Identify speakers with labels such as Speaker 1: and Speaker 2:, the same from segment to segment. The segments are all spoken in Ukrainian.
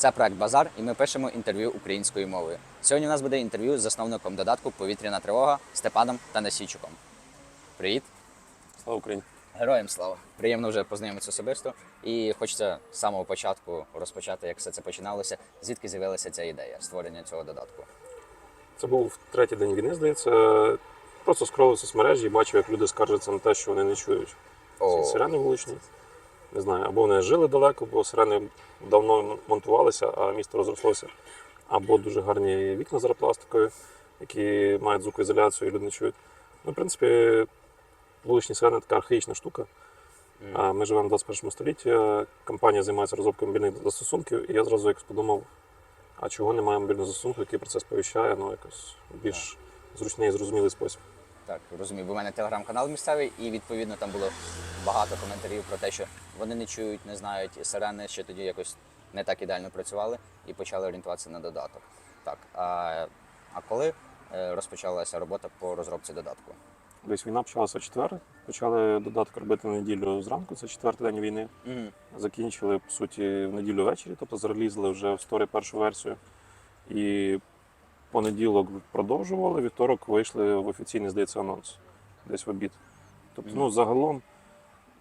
Speaker 1: Це проект Базар, і ми пишемо інтерв'ю українською мовою. Сьогодні у нас буде інтерв'ю з засновником додатку Повітряна тривога Степаном Танасійчуком. Привіт!
Speaker 2: Слава Україні!
Speaker 1: Героям слава! Приємно вже познайомитися особисто. І хочеться з самого початку розпочати, як все це починалося. Звідки з'явилася ця ідея створення цього додатку?
Speaker 2: Це був третій день війни, здається. Просто скролив соцмережі і бачив, як люди скаржаться на те, що вони не чують. Ці сирени вуличні. Не знаю, або вони жили далеко, бо сирени давно монтувалися, а місто розрослося. Або дуже гарні вікна зараз пластикові, які мають звукоізоляцію і люди не чують. Ну, в принципі, вуличні сирени така архаїчна штука. А Ми живемо в 21 столітті. Компанія займається розробкою мобільних застосунків, і я зразу якось подумав, а чого немає мобільного застосунку, який про це сповіщає, ну якось більш зручний і зрозумілий спосіб.
Speaker 1: Так, розумію, бо в мене телеграм-канал місцевий, і відповідно там було багато коментарів про те, що вони не чують, не знають і сирени, ще тоді якось не так ідеально працювали і почали орієнтуватися на додаток. Так, а, а коли е, розпочалася робота по розробці додатку?
Speaker 2: Десь війна почалася в четвер. Почали додаток робити на неділю зранку, це четвертий день війни.
Speaker 1: Угу.
Speaker 2: Закінчили по суті в неділю ввечері, тобто зарелізли вже в сторі першу версію. І понеділок продовжували, вівторок вийшли в офіційний, здається, анонс десь в обід. Тобто, ну, загалом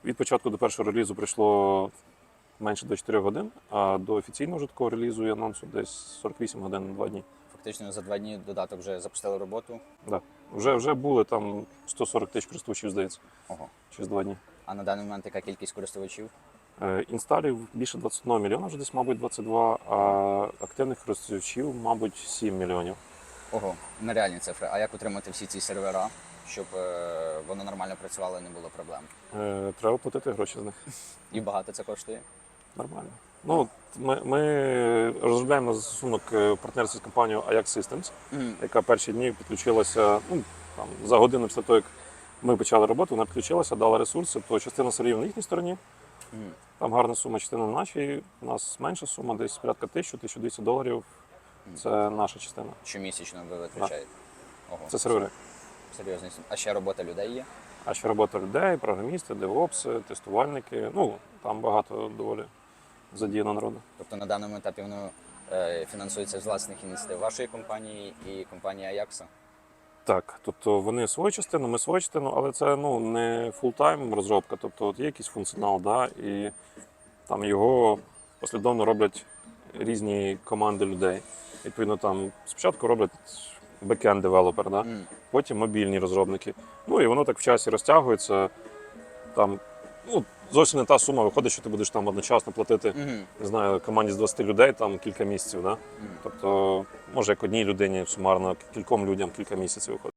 Speaker 2: від початку до першого релізу прийшло менше 24 годин, а до офіційного вже такого релізу і анонсу десь 48 годин на 2 дні.
Speaker 1: Фактично за два дні додаток вже запустили роботу.
Speaker 2: Да. Вже, вже були там 140 тисяч користувачів, здається,
Speaker 1: Ого.
Speaker 2: через 2 дні.
Speaker 1: А на даний момент яка кількість користувачів?
Speaker 2: Е, Інсталів більше 21 мільйона, вже десь, мабуть, 22, а активних користувачів, мабуть, 7 мільйонів.
Speaker 1: Ого, нереальні цифри. А як утримати всі ці сервера, щоб е, воно нормально працювало і не було проблем?
Speaker 2: Е, Треба платити гроші з них.
Speaker 1: І багато це коштує?
Speaker 2: Нормально. Ну, от ми, ми розробляємо застосунок е, в з компанією Ajax Systems,
Speaker 1: Мгм.
Speaker 2: яка перші дні підключилася ну, там, за годину після того, як ми почали роботу, вона підключилася, дала ресурси, то частина серверів на їхній стороні.
Speaker 1: Мгм.
Speaker 2: Там гарна сума, частина на нашій. У нас менша сума, десь порядка 1000-1200 доларів. Це наша частина.
Speaker 1: Щомісячно ви витрачаєте? Ого,
Speaker 2: Це сервери.
Speaker 1: серйозний сум. А ще робота людей є?
Speaker 2: А ще робота людей, програмісти, девопси, тестувальники. Ну, там багато доволі задіяно народу.
Speaker 1: Тобто на даному етапі воно е, фінансується з власних ініціатив вашої компанії і компанії Аякса.
Speaker 2: Так, тобто вони свою частину, ми свою частину, але це ну, не фултайм розробка, тобто от є якийсь функціонал, да, і там його послідовно роблять різні команди людей. Відповідно, там спочатку роблять бекенд девелопер, да?
Speaker 1: Мгм.
Speaker 2: потім мобільні розробники. Ну і воно так в часі розтягується. Там, ну, зовсім не та сума виходить, що ти будеш там одночасно платити
Speaker 1: Мгм.
Speaker 2: не знаю, команді з 20 людей там кілька місяців. Да?
Speaker 1: Мгм.
Speaker 2: Тобто, може, як одній людині сумарно кільком людям кілька місяців виходить.